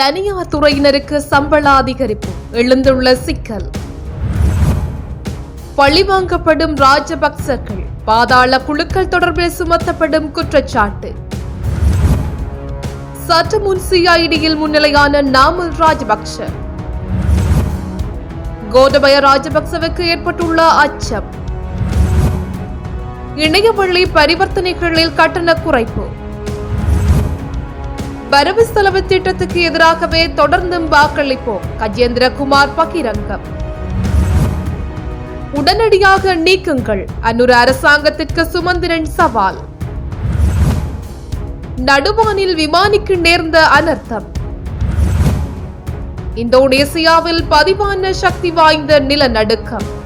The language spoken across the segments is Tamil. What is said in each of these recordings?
தனியார் துறையினருக்கு சம்பள அதிகரிப்பு எழுந்துள்ள சிக்கல். பழிவாங்கப்படும் ராஜபக்சர்கள் பாதாள குழுக்கள் தொடர்பில் சுமத்தப்படும் குற்றச்சாட்டு. சற்று முன் சிஐடியில் முன்னிலையான நாமல் ராஜபக்ஷ கோதபய ராஜபக்சவுக்கு ஏற்பட்டுள்ள அச்சம். இணையவழி பரிவர்த்தனைகளில் கட்டண குறைப்பு. வரவு செலவு திட்டத்துக்கு எதிராகவே தொடர்ந்தும் வாக்களிப்போம். கஜேந்திரகுமார் பகிரங்கம். உடனடியாக நீக்குங்கள். அன்னூர் அரசாங்கத்திற்கு சுமந்திரன் சவால். நடுவானில் விமானிக்கு நேர்ந்த அனர்த்தம். இந்தோனேசியாவில் பதிவான சக்தி வாய்ந்த நிலநடுக்கம்.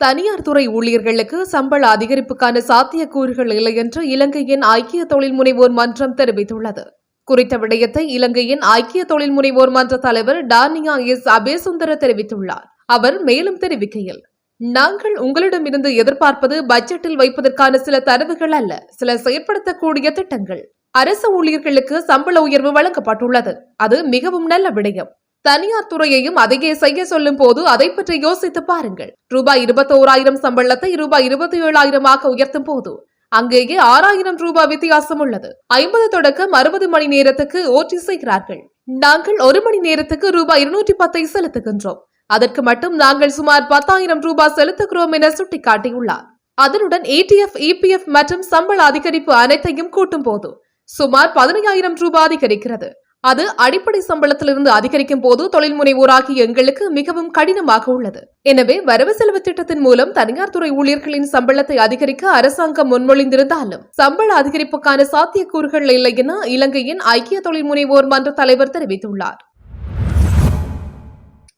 தனியார் துறை ஊழியர்களுக்கு சம்பள அதிகரிப்புக்கான சாத்தியக்கூறுகள் இல்லை என்று இலங்கையின் ஐக்கிய தொழில் முனைவோர் மன்றம் தெரிவித்துள்ளது. குறித்த விடயத்தை இலங்கையின் ஐக்கிய தொழில் முனைவோர் மன்ற தலைவர் டானியா எஸ். அபேசுந்தர தெரிவித்துள்ளார். அவர் மேலும் தெரிவிக்கையில் நாங்கள் உங்களிடமிருந்து எதிர்பார்ப்பது பட்ஜெட்டில் வைப்பதற்கான சில தரவுகள் அல்ல சில செயற்படுத்தக்கூடிய திட்டங்கள். அரசு ஊழியர்களுக்கு சம்பள உயர்வு வழங்கப்பட்டுள்ளது. அது மிகவும் நல்ல விடயம். தனியார் துறையையும் அதையே செய்ய சொல்லும் போது அதை பற்றி யோசித்து பாருங்கள். ரூபாய் இருபத்தோராயிரம் சம்பளத்தை ரூபாய் இருபத்தி ஏழாயிரமாக உயர்த்தும் போது அங்கேயே ஆறாயிரம் ரூபாய் வித்தியாசம் உள்ளது. ஐம்பது தொடக்கம் அறுபது மணி நேரத்துக்கு ஓட்டி செய்கிறார்கள். நாங்கள் ஒரு மணி நேரத்துக்கு ரூபாய் இருநூற்றி பத்தை செலுத்துகின்றோம். அதற்கு மட்டும் நாங்கள் சுமார் பத்தாயிரம் ரூபாய் செலுத்துகிறோம் என சுட்டிக்காட்டியுள்ளார். அதனுடன் ஏடிஎஃப் இபிஎஃப் மற்றும் சம்பள அதிகரிப்பு அனைத்தையும் கூட்டும் போது சுமார் பதினையாயிரம் ரூபாய் அதிகரிக்கிறது. அது அடிப்படை சம்பளத்திலிருந்து அதிகரிக்கும் போது தொழில் முனைவோராகிய எங்களுக்கு மிகவும் கடினமாக உள்ளது. எனவே வரவு செலவு திட்டத்தின் மூலம் தனியார் துறை ஊழியர்களின் சம்பளத்தை அதிகரிக்க அரசாங்கம் முன்மொழிந்திருந்தாலும் சம்பள அதிகரிப்புக்கான சாத்தியக்கூறுகள் இல்லை என இலங்கையின் ஐக்கிய தொழில் முனைவோர் மன்ற தலைவர் தெரிவித்துள்ளார்.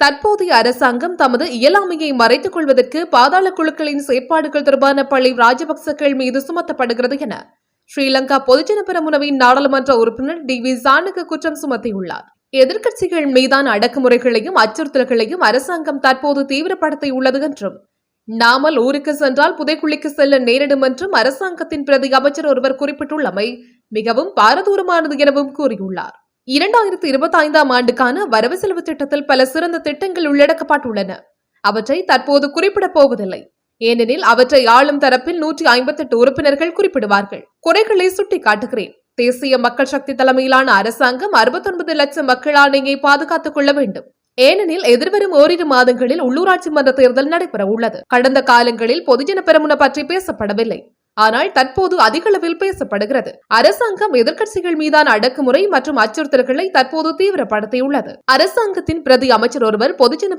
தற்போதைய அரசாங்கம் தமது இயலாமையை மறைத்துக் கொள்வதற்கு பாதாள குழுக்களின் செயற்பாடுகள் தொடர்பான பள்ளி ராஜபக்சக்கள் மீது சுமத்தப்படுகிறது என ஸ்ரீலங்கா பொதுஜன பெரமுனவின் நாடாளுமன்ற உறுப்பினர் டி வி சானுக்கு குற்றம் சுமத்தியுள்ளார். எதிர்க்கட்சிகள் மீதான அடக்குமுறைகளையும் அச்சுறுத்தல்களையும் அரசாங்கம் தற்போது தீவிரப்படுத்தியுள்ளது என்றும் நாமல் ஊருக்கு சென்றால் புதைக்குழிக்கு செல்ல நேரிடும் என்றும் அரசாங்கத்தின் பிரதி அமைச்சர் ஒருவர் குறிப்பிட்டுள்ளமை மிகவும் பாரதூரமானது எனவும் கூறியுள்ளார். இரண்டாயிரத்தி இருபத்தி ஐந்தாம் ஆண்டுக்கான வரவு செலவு திட்டத்தில் பல சிறந்த திட்டங்கள் உள்ளடக்கப்பட்டுள்ளன. அவற்றை தற்போது குறிப்பிடப் போவதில்லை. ஏனெனில் அவற்றை ஆளும் தரப்பில் நூற்றி ஐம்பத்தெட்டு உறுப்பினர்கள் குறிப்பிடுவார்கள். குறைகளை சுட்டிக்காட்டுகிறேன். தேசிய மக்கள் சக்தி தலைமையிலான அரசாங்கம் அறுபத்தொன்பது லட்சம் மக்கள் ஆணையை பாதுகாத்துக் கொள்ள வேண்டும். ஏனெனில் எதிர்வரும் ஓரிரு மாதங்களில் உள்ளூராட்சி மன்ற தேர்தல் நடைபெற உள்ளது கடந்த காலங்களில் பொதுஜன பெரமுன பற்றி பேசப்படவில்லை. ஆனால் தற்போது அதிக அளவில் பேசப்படுகிறது. அரசாங்கம் எதிர்க்கட்சிகள் மீதான அடக்குமுறை மற்றும் அச்சுறுத்தல்களை தற்போது தீவிரப்படுத்தியுள்ளது. அரசாங்கத்தின் பிரதி அமைச்சர் ஒருவர் பொதுஜன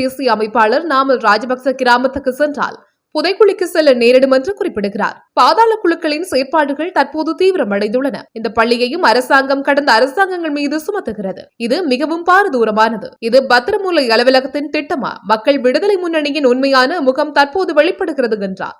தேசிய அமைப்பாளர் நாமல் ராஜபக்ச கிராமத்துக்கு சென்றால் புதைக்குழிக்கு செல்ல நேரிடும் என்று குறிப்பிடுகிறார். பாதாள குழுக்களின் செயற்பாடுகள் தற்போது தீவிரமடைந்துள்ளன. இந்த பள்ளியையும் அரசாங்கம் கடந்த அரசாங்கங்கள் மீது சுமத்துகிறது. இது மிகவும் பாரதூரமானது. இது பத்திரமூலை அலுவலகத்தின் திட்டமா? மக்கள் விடுதலை முன்னணியின் உண்மையான முகம் தற்போது வெளிப்படுகிறது என்றார்.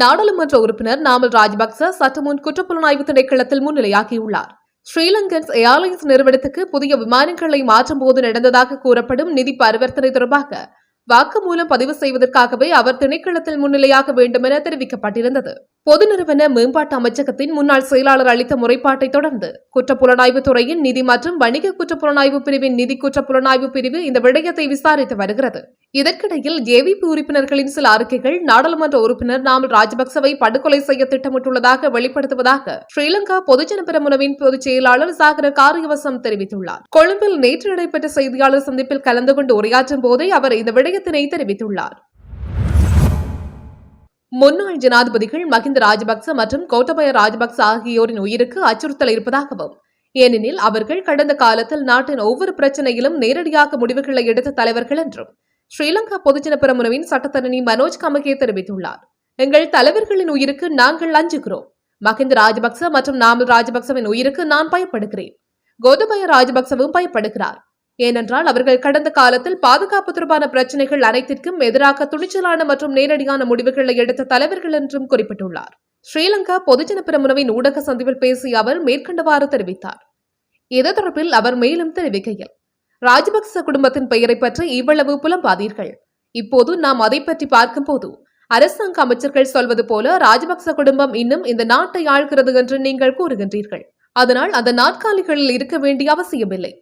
நாடாளுமன்ற உறுப்பினர் நாமல் ராஜபக்ச சற்றுமுன் குற்றப்புலனாய்வு திணைக்களத்தில் முன்னிலையாகியுள்ளார். ஸ்ரீலங்கன்ஸ் ஏர்லைன்ஸ் நிறுவனத்துக்கு புதிய விமானங்களை மாற்றும் போது நடந்ததாக கூறப்படும் நிதி பரிவர்த்தனை தொடர்பாக வாக்குமூலம் பதிவு செய்வதற்காகவே அவர் திணைக்களத்தில் முன்னிலையாக வேண்டும் என தெரிவிக்கப்பட்டிருந்தது. பொது நிறுவன மேம்பாட்டு அமைச்சகத்தின் முன்னாள் செயலாளர் அளித்த முறைப்பாட்டை தொடர்ந்து குற்றப்புலனாய்வு துறையின் நிதி மற்றும் வணிக குற்றப்புலனாய்வு பிரிவின் நிதி குற்றப்புலனாய்வு பிரிவு இந்த விடயத்தை விசாரித்து வருகிறது. இதற்கிடையில் ஜேவிபி உறுப்பினர்களின் சில அறிக்கைகள் நாடாளுமன்ற உறுப்பினர் நாமல் ராஜபக்சவை படுகொலை செய்ய திட்டமிட்டுள்ளதாக வெளிப்படுத்துவதாக ஸ்ரீலங்கா பொதுஜன பெரமுனவின் பொதுச் செயலாளர் சாகர காரியவசம் தெரிவித்துள்ளார். கொழும்பில் நேற்று நடைபெற்ற செய்தியாளர் சந்திப்பில் கலந்து கொண்டு உரையாற்றும் போதே அவர் இந்த விடயத்தினை தெரிவித்துள்ளார். முன்னாள் ஜனாதிபதிகள் மஹிந்த ராஜபக்ச மற்றும் கோட்டபய ராஜபக்ச ஆகியோரின் உயிருக்கு அச்சுறுத்தல் இருப்பதாகவும் ஏனெனில் அவர்கள் கடந்த காலத்தில் நாட்டின் ஒவ்வொரு பிரச்சனையிலும் நேரடியாக முடிவுகளை எடுத்த தலைவர்கள் என்றும் ஸ்ரீலங்கா பொதுஜன பிரமுனவின் சட்டத்தரணி மனோஜ் கமகே தெரிவித்துள்ளார். எங்கள் தலைவர்களின் உயிருக்கு நாங்கள் அஞ்சுகிறோம். மஹிந்த ராஜபக்ச மற்றும் நாமல் ராஜபக்சவின் உயிருக்கு நான் பயப்படுகிறேன். கோதபய ராஜபக்சவும் பயப்படுகிறார். ஏனென்றால் அவர்கள் கடந்த காலத்தில் பாதுகாப்பு தொடர்பான பிரச்சனைகள் அனைத்திற்கும் எதிராக துணிச்சலான மற்றும் நேரடியான முடிவுகளை எடுத்த தலைவர்கள் என்றும் குறிப்பிட்டுள்ளார். ஸ்ரீலங்கா பொதுஜன பிரமுனவின் ஊடக சந்திப்பில் பேசிய அவர் மேற்கண்டவாறு தெரிவித்தார். இது தொடர்பில் அவர் மேலும் தெரிவிக்கையில் ராஜபக்ச குடும்பத்தின் பெயரை பற்றி இவ்வளவு புலம்பாதீர்கள். இப்போது நாம் அதை பற்றி பார்க்கும்போது அரசாங்க அமைச்சர்கள் சொல்வது போல ராஜபக்ச குடும்பம் இன்னும் இந்த நாட்டை ஆழ்கிறது என்று நீங்கள் கூறுகின்றீர்கள். அதனால் அந்த நாற்காலிகளில் இருக்க வேண்டிய அவசியமில்லை.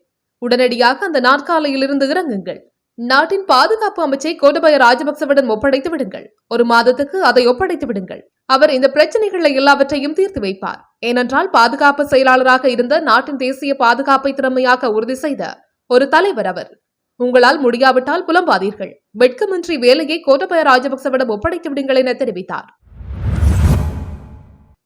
உடனடியாக அந்த நாற்காலியிலிருந்து இறங்குங்கள். நாட்டின் பாதுகாப்பு அமைச்சை கோடபய ராஜபக்சவிடம் ஒப்படைத்து விடுங்கள். ஒரு மாதத்துக்கு அதை ஒப்படைத்து விடுங்கள். அவர் இந்த பிரச்சனைகளை எல்லாவற்றையும் தீர்த்து வைப்பார். ஏனென்றால் பாதுகாப்பு செயலாளராக இருந்த நாட்டின் தேசிய பாதுகாப்பை திறமையாக உறுதி செய்த ஒரு தலைவர் அவர். உங்களால் முடியாவிட்டால் புலம்பாதீர்கள். வெட்கமின்றி வேலையை கோட்டபய ராஜபக்சவிடம் ஒப்படைத்து விடுங்கள் என தெரிவித்தார்.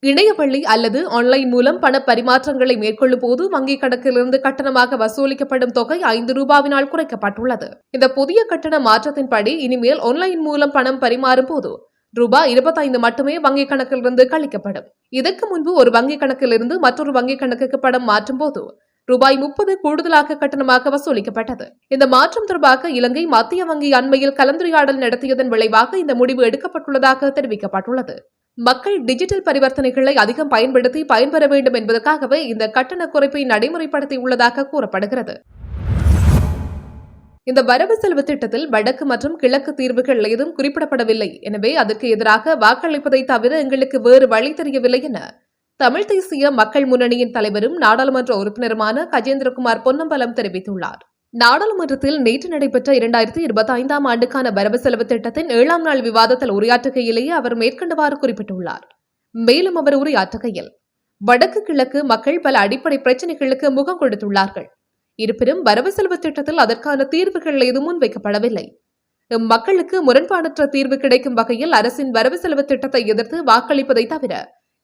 இணையவழி அல்லது ஆன்லைன் மூலம் பண பரிமாற்றங்களை மேற்கொள்ளும் போது வங்கிக் கணக்கிலிருந்து கட்டணமாக வசூலிக்கப்படும் தொகை ஐந்து ரூபாவினால் குறைக்கப்பட்டுள்ளது. இந்த புதிய கட்டண மாற்றத்தின்படி இனிமேல் ஆன்லைன் மூலம் பணம் பரிமாறும் போது ரூபாய் இருபத்தைந்து மட்டுமே வங்கிக் கணக்கிலிருந்து கழிக்கப்படும். இதற்கு முன்பு ஒரு வங்கிக் கணக்கிலிருந்து மற்றொரு வங்கிக் கணக்குக்கு பணம் மாற்றும் போது ரூபாய் முப்பது கூடுதலாக கட்டணமாக வசூலிக்கப்பட்டது. இந்த மாற்றம் தொடர்பாக இலங்கை மத்திய வங்கி அண்மையில் கலந்துரையாடல் நடத்தியதன் விளைவாக இந்த முடிவு எடுக்கப்பட்டுள்ளதாக தெரிவிக்கப்பட்டுள்ளது. மக்கள் டிஜிட்டல் பரிவர்த்தனைகளை அதிகம் பயன்படுத்தி பயன்பெற வேண்டும் என்பதற்காகவே இந்த கட்டண குறைப்பை நடைமுறைப்படுத்தியுள்ளதாக கூறப்படுகிறது. இந்த வரவு செலவு திட்டத்தில் வடக்கு மற்றும் கிழக்கு தீர்வுகள் ஏதும் குறிப்பிடப்படவில்லை. எனவே அதற்கு எதிராக வாக்களிப்பதை தவிர எங்களுக்கு வேறு வழி தெரியவில்லை என தமிழ் தேசிய மக்கள் முன்னணியின் தலைவரும் நாடாளுமன்ற உறுப்பினருமான கஜேந்திரகுமார் பொன்னம்பலம் தெரிவித்துள்ளார். நாடாளுமன்றத்தில் நேற்று நடைபெற்ற இரண்டாயிரத்தி இருபத்தி ஐந்தாம் ஆண்டுக்கான வரவு செலவு திட்டத்தின் ஏழாம் நாள் விவாதத்தில் உரையாற்றுகையிலேயே அவர் மேற்கண்டவாறு குறிப்பிட்டுள்ளார். மேலும் அவர் உரையாற்றுகையில் வடக்கு கிழக்கு மக்கள் பல அடிப்படை பிரச்சினைகளுக்கு முகம் கொடுத்துள்ளார்கள். இருப்பினும் வரவு செலவு திட்டத்தில் அதற்கான தீர்வுகள் எதுவும் முன்வைக்கப்படவில்லை. மக்களுக்கு முரண்பாடற்ற தீர்வு கிடைக்கும் வகையில் அரசின் வரவு செலவு திட்டத்தை எதிர்த்து வாக்களிப்பதை தவிர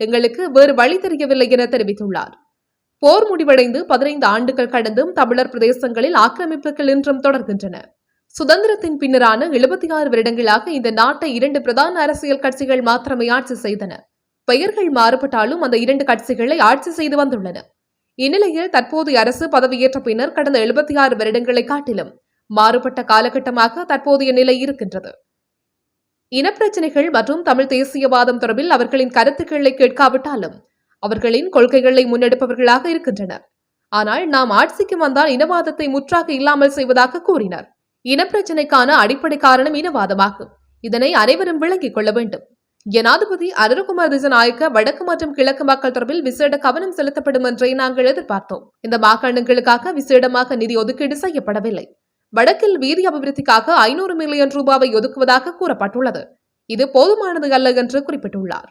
எங்களுக்கு வேறு வழி தெரியவில்லை என தெரிவித்துள்ளார். போர் முடிவடைந்து பதினைந்து ஆண்டுகள் கடந்தும் தமிழர் பிரதேசங்களில் ஆக்கிரமிப்புகள் இன்றும் தொடர்கின்றன. சுதந்திரத்தின் பின்னரான எழுபத்தி ஆறு வருடங்களாக இந்த நாட்டை இரண்டு பிரதான அரசியல் கட்சிகள் மாத்திரமே ஆட்சி செய்தன. பெயர்கள் மாறுபட்டாலும் அந்த இரண்டு கட்சிகளை ஆட்சி செய்து வந்துள்ளன. இந்நிலையில் தற்போதைய அரசு பதவியேற்ற பின்னர் கடந்த எழுபத்தி ஆறு வருடங்களை காட்டிலும் மாறுபட்ட காலகட்டமாக தற்போதைய நிலை இருக்கின்றது. இனப்பிரச்சினைகள் மற்றும் தமிழ் தேசியவாதம் தொடர்பில் அவர்களின் கருத்துக்களை கேட்காவிட்டாலும் அவர்களின் கொள்கைகளை முன்னெடுப்பவர்களாக இருக்கின்றனர். ஆனால் நாம் ஆட்சிக்கு வந்தால் இனவாதத்தை முற்றாக இல்லாமல் செய்வதாக கூறினர். இனப்பிரச்சினைக்கான அடிப்படை காரணம் இனவாதமாகும். இதனை அனைவரும் விளங்கிக் கொள்ள வேண்டும். ஜனாதிபதி அருண்குமார் திசநாயக்க வடக்கு மற்றும் கிழக்கு மக்கள் தொடர்பில் விசேட கவனம் செலுத்தப்படும் என்றே நாங்கள் எதிர்பார்த்தோம். இந்த மாகாணங்களுக்காக விசேடமாக நிதி ஒதுக்கீடு செய்யப்படவில்லை. வடக்கில் வீதி அபிவிருத்திக்காக ஐநூறு மில்லியன் ரூபாவை ஒதுக்குவதாக கூறப்பட்டுள்ளது. இது போதுமானது அல்ல என்று குறிப்பிட்டுள்ளார்.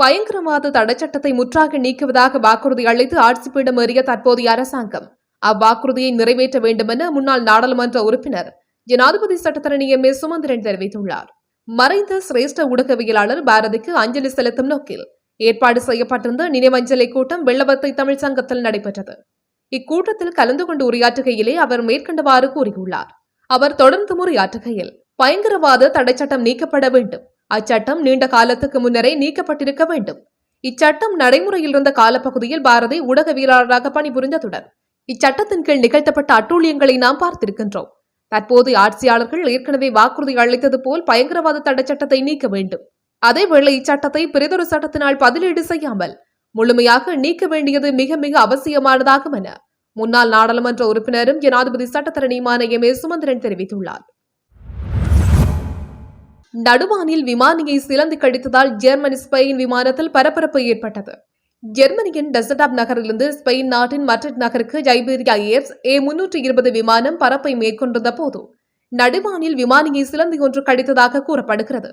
பயங்கரவாத தடைச்சட்டத்தை முற்றாக நீக்குவதாக வாக்குறுதி அளித்து ஆட்சிப்பீடம் ஏறிய தற்போதைய அரசாங்கம் அவ்வாக்குறுதியை நிறைவேற்ற வேண்டுமென முன்னாள் நாடாளுமன்ற உறுப்பினர் ஜனாதிபதி சட்டத்தரணி எம் ஏ சுமந்திரன் தெரிவித்துள்ளார். மறைந்த சிரேஷ்ட ஊடகவியலாளர் பாரதிக்கு அஞ்சலி செலுத்தும் நோக்கில் ஏற்பாடு செய்யப்பட்டிருந்த நினைவஞ்சலி கூட்டம் வெள்ளவத்தை தமிழ் சங்கத்தில் நடைபெற்றது. இக்கூட்டத்தில் கலந்து கொண்டு உரையாற்றுகையிலே அவர் மேற்கண்டவாறு கூறியுள்ளார். அவர் தொடர்ந்து உரையாற்றுகையில் பயங்கரவாத தடைச்சட்டம் நீக்கப்பட வேண்டும். அச்சட்டம் நீண்ட காலத்துக்கு முன்னரே நீக்கப்பட்டிருக்க வேண்டும். இச்சட்டம் நடைமுறையில் இருந்த காலப்பகுதியில் பாரதி ஊடகவியலாளராக பணிபுரிந்ததுடன் இச்சட்டத்தின் கீழ் நிகழ்த்தப்பட்ட அட்டூழியங்களை நாம் பார்த்திருக்கின்றோம். தற்போது ஆட்சியாளர்கள் ஏற்கனவே வாக்குறுதி அளித்தது போல் பயங்கரவாத தடைச்சட்டத்தை நீக்க வேண்டும். அதேவேளை இச்சட்டத்தை பிரிதொரு சட்டத்தினால் பதிலீடு செய்யாமல் முழுமையாக நீக்க வேண்டியது மிக மிக அவசியமானதாகும் என முன்னாள் நாடாளுமன்ற உறுப்பினரும் ஜனாதிபதி சட்டத்தரணியுமான எம். ஏ. சுமந்திரன் தெரிவித்துள்ளார். நடுவானில் விமானியை சிலந்து கடித்ததால் ஜெர்மனி ஸ்பெயின் விமானத்தில் பரபரப்பு ஏற்பட்டது. ஜெர்மனியின் டெசடாப் நகரிலிருந்து ஸ்பெயின் நாட்டின் மட்ரிட் நகருக்கு ஜைபீரியா ஏர்ஸ் ஏ முன்னூற்று இருபது விமானம் பரப்பை மேற்கொண்டிருந்த போது நடுவானில் விமானியை சிலந்தி ஒன்று கடித்ததாக கூறப்படுகிறது.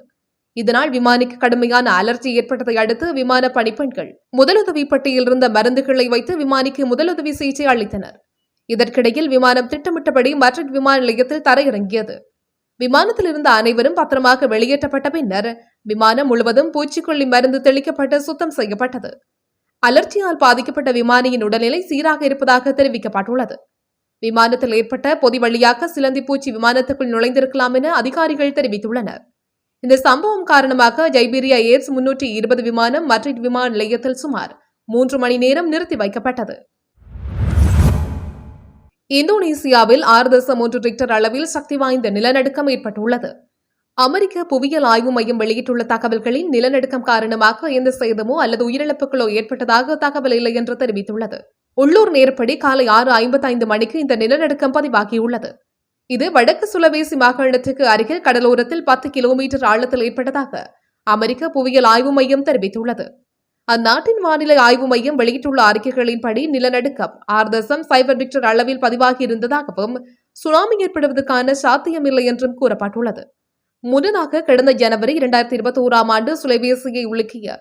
இதனால் விமானிக்கு கடுமையான அலர்ஜி ஏற்பட்டதை அடுத்து விமான பணிப்பெண்கள் முதலுதவி பட்டியில் இருந்த மருந்துகளை வைத்து விமானிக்கு முதலுதவி சிகிச்சை அளித்தனர். இதற்கிடையில் விமானம் திட்டமிட்டபடி மட்ரிட் விமான நிலையத்தில் தரையிறங்கியது. விமானத்தில் இருந்த அனைவரும் பத்திரமாக வெளியேற்றப்பட்ட பின்னர் விமானம் முழுவதும் பூச்சிக்கொல்லி மருந்து தெளிக்கப்பட்டு சுத்தம் செய்யப்பட்டது. அலர்ச்சியால் பாதிக்கப்பட்ட விமானியின் உடல்நிலை சீராக இருப்பதாக தெரிவிக்கப்பட்டுள்ளது. விமானத்தில் ஏற்பட்ட பொதி வழியாக சிலந்தி பூச்சி விமானத்துக்குள் நுழைந்திருக்கலாம் என அதிகாரிகள் தெரிவித்துள்ளனர். இந்த சம்பவம் காரணமாக ஜைபீரியா ஏர்ஸ் முன்னூற்றி இருபது விமானம் மட்ரிட் விமான நிலையத்தில் சுமார் மூன்று மணி நேரம் நிறுத்தி வைக்கப்பட்டது. இந்தோனேசியாவில் ஆறு தசம் மூன்று ரிக்டர் அளவில் சக்தி வாய்ந்த நிலநடுக்கம் ஏற்பட்டுள்ளது. அமெரிக்க புவியியல் ஆய்வு மையம் வெளியிட்டுள்ள தகவல்களில் நிலநடுக்கம் காரணமாக எந்த சேதமோ அல்லது உயிரிழப்புகளோ ஏற்பட்டதாக தகவல் இல்லை என்று தெரிவித்துள்ளது. உள்ளூர் நேரப்படி காலை ஆறு ஐம்பத்தைந்து மணிக்கு இந்த நிலநடுக்கம் பதிவாகியுள்ளது. இது வடக்கு சுலவேசி மாகாணத்துக்கு அருகில் கடலோரத்தில் பத்து கிலோமீட்டர் ஆழத்தில் ஏற்பட்டதாக அமெரிக்க புவியியல் ஆய்வு மையம் தெரிவித்துள்ளது. அந்நாட்டின் வானிலை ஆய்வு மையம் வெளியிட்டுள்ள அறிக்கைகளின்படி நிலநடுக்கம் ஆறு தசம் சைபர் ரிக்டர் அளவில் பதிவாகி இருந்ததாகவும் சுனாமி ஏற்படுவதற்கான சாத்தியமில்லை என்றும் கூறப்பட்டுள்ளது. முன்னதாக கடந்த ஜனவரி இரண்டாயிரத்தி இருபத்தி ஓராம் ஆண்டு சுலைவேசியை உலுக்கிய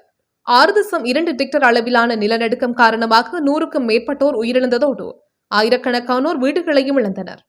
ஆறு தசம் இரண்டு டிக்டர் அளவிலான நிலநடுக்கம் காரணமாக நூறுக்கும் மேற்பட்டோர் உயிரிழந்ததோடு ஆயிரக்கணக்கானோர் வீடுகளையும் இழந்தனர்.